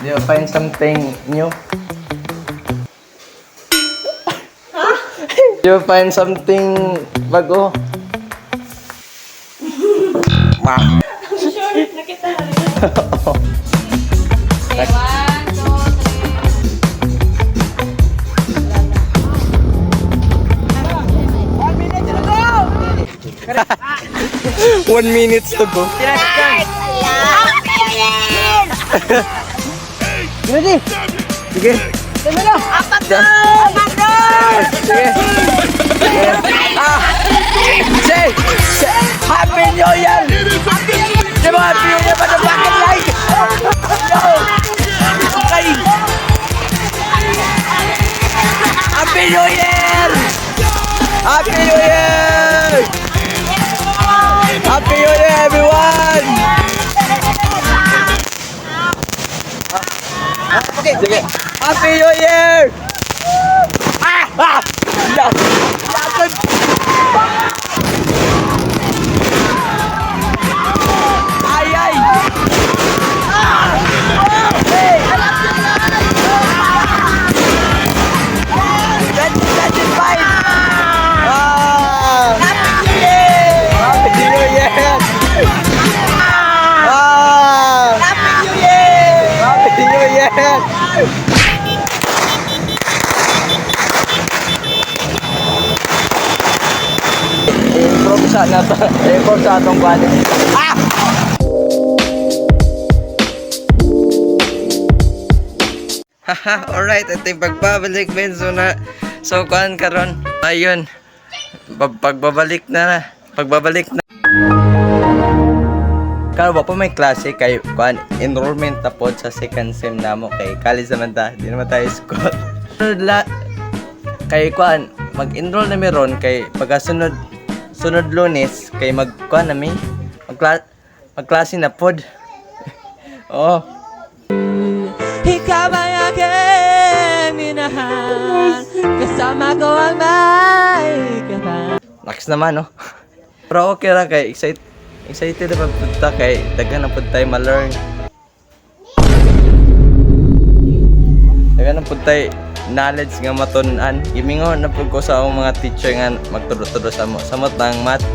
You find something new? You find something bago? Ma. Sure, nakita na rin. Okay, one, two, three. One minute to go. Ready? Sige. Apat na! Apat na! Sige. Sige. Ah! Say! Say! Happy New Year! Di ba Happy New Year? Ba't bakit like? Okay! Happy New Year! Happy New Year! Sige. Happy New Year! Ah! Ah! Yan! Na to. I-improve sa atong kwan. Ah! Haha, alright. Ito yung pagbabalik, Benzo na. So, kuhan karon Ayun. Pag- Pagbabalik na na. Pagbabalik na. Karo ba pa may klase kay kuan enrollment tapod sa second sem namo kay college naman ta, di naman tayo school. La kay kuan mag-enroll na meron kay pagkasunod sunod lunes kay mag kuan na mi magkla magklase na pod. oh, Ikaw ang aking minahal Kasama ko ang may kapal Next naman, no? Pero okay ra kay excited excited na pagpunta kay daghan na pud tayo ma-learn. Daghan na pud tayo knowledge nga matun-an. Gimingon na pud ko sa akong mga teacher nga magturo-turo sa mo. Samot ng math.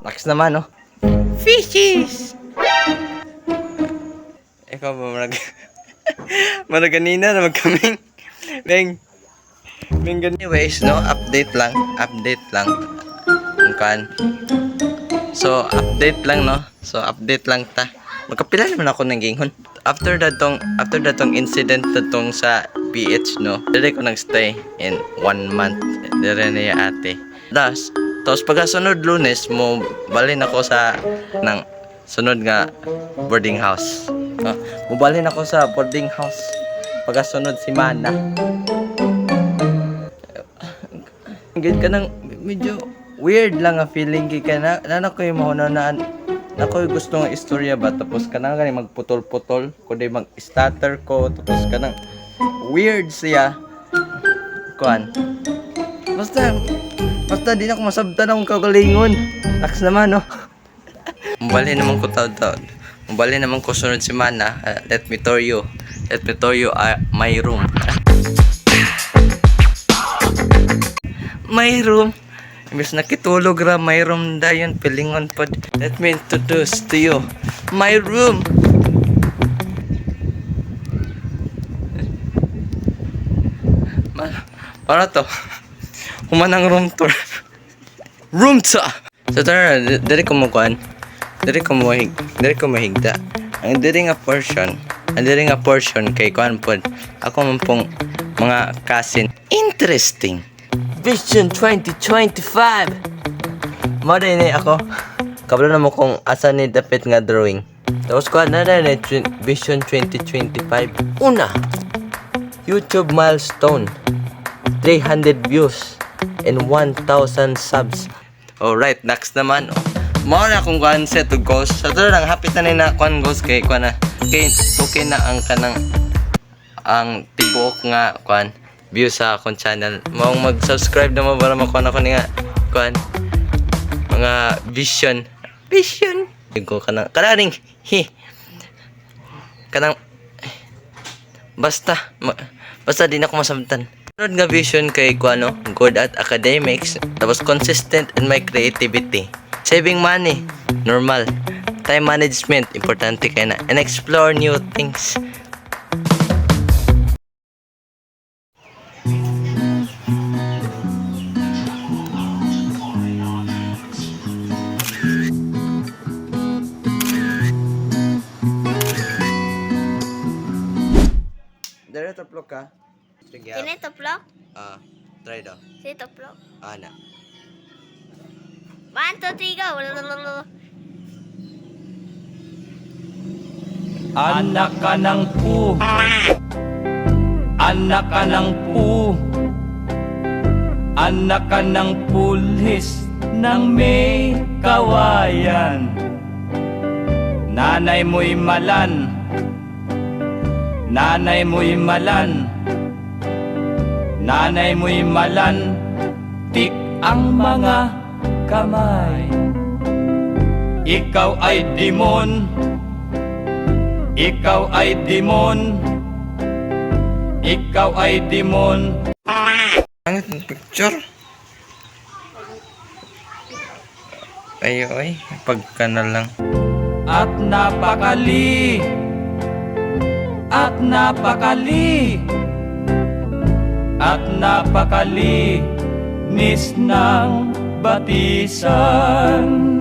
Next naman, no? Fishes! Ikaw ba marag... marag kanina na magkaming. Beng, Beng, anyways, no? Update lang. Update lang. Ang kan. So, update lang, no? So, update lang ta. Magkapila naman ako ng ginghon. After that tong, after that tong incident na tong sa PH, no? Dili ko nagstay in one month. Na yung ate. Das, tapos pagkasunod lunes, mo balin ako sa ng sunod nga boarding house. Uh, mubalin ako sa boarding house. Pagkasunod si Mana. Gid ka nang medyo weird lang nga feeling kay ka na na ko yung mahunanaan na ko yung gusto nga istorya ba? Tapos ka nang gani magputol-putol. Kundi mag-stutter ko. Tapos ka nang weird siya. Kuan. Basta basta di na ko masabtan akong kagalingon. Naks naman no? Mubali naman ko tawad Mubali naman ko sunod si Mana Uh, let me tour you. Let me tour you uh, my room. My room. Imbes nakitulog ra, my room dayon pilingon pod. Let me introduce to you my room. Para to. Humanang room tour. room tour. So tara, diri ko mo kuan. Diri ko mo hig, diri ko mahigda. Ang diri nga portion, ang diri nga portion kay kuan pod. Ako man pong mga kasin. Interesting. Vision 2025. Mo din ni ako. Kabalo na mo kung asa ni dapat nga drawing. Tapos ko na na ni Vision 2025. Una, YouTube milestone. 300 views and 1,000 subs. Alright, next naman. Mao na akong kuan set to goals. Sa so, lang hapit na ni na goals kay kuan na. Kay okay na ang kanang ang tibuok nga kuan view sa akong channel. Maong mag-subscribe na mo para makuha ako ni nga kuan mga vision. Vision. Ko kana kanaring hi kanang basta ma, basta di na ako masabtan Sunod nga vision kay ko ano, good at academics, tapos consistent in my creativity. Saving money, normal. Time management, importante kay na. And explore new things. Dari taplok ka? Sige. Kini tuplok? Ah, try daw. Si tuplok. Ana. One, two, three, go! Anak ka ng pu. Anak ka ng pu. Anak ka ng pulis ng may kawayan. Nanay mo'y malan. Nanay mo'y malan. Nanay mo'y malan. Tik ang mga kamay. Ikaw ay dimon. Ikaw ay dimon Ikaw ay dimon Ang picture. Ay, ay, pagka na lang. At napakali At napakali. At napakali Nis ng batisan